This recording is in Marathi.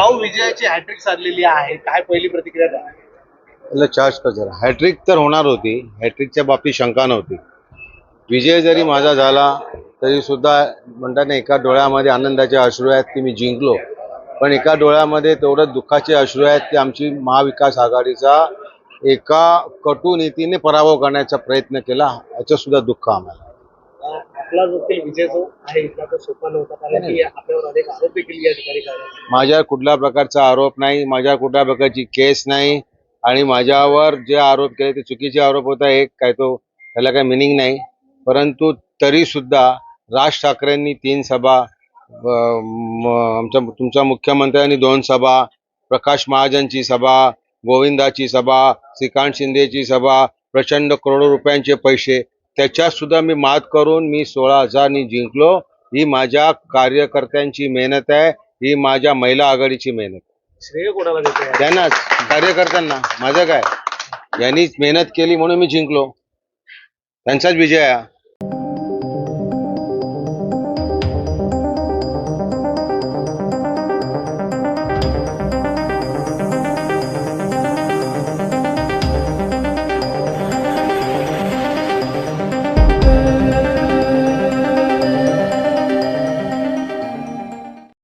भाऊ विजयाची हॅट्रिक साधलेली आहे. काय पहिली प्रतिक्रिया द्या? चार्ज कर जरा. हॅट्रिक तर होणार होती. हॅट्रिकच्या बाबतीत शंका नव्हती. विजय जरी माझा झाला तरी सुद्धा म्हणतात ना एका डोळ्यामध्ये आनंदाचे अश्रू आहेत की मी जिंकलो. पण एका डोळ्यामध्ये तेवढं दुःखाचे अश्रू आहेत की आमची महाविकास आघाडीचा एका कटुनीतीने पराभव करण्याचा प्रयत्न केला याचं सुद्धा दुःख आम्हाला. आपला जो विजय जो आहे इथला तो सोपा नव्हता. कारण की आपल्यावर अनेक आरोप देखील या ठिकाणी करण्यात. माझ्यावर कुठल्या प्रकारचा आरोप नाही माझ्यावर कुठल्या प्रकारची केस नाही आणि माझ्यावर जे आरोप केले ते चुकीचे आरोप होता एक काय तो त्याला काही मिनिंग नाही. परंतु तरी सुद्धा राज ठाकरेंनी तीन सभा आमच्या तुमच्या मुख्यमंत्र्यांनी दोन सभा प्रकाश महाजनची सभा गोविंदाची सभा श्रीकांत शिंदेची सभा प्रचंड करोडो रुपयांचे पैसे त्याच्यात सुद्धा मी मात करून मी सोळा हजारनी जिंकलो ही माझ्या कार्यकर्त्यांची मेहनत आहे ही माझ्या महिला आघाडीची मेहनत आहे. श्रेय कोणाला? त्यांनाच कार्यकर्त्यांना माझं काय यांनीच मेहनत केली म्हणून मी जिंकलो त्यांचाच विजय आहे.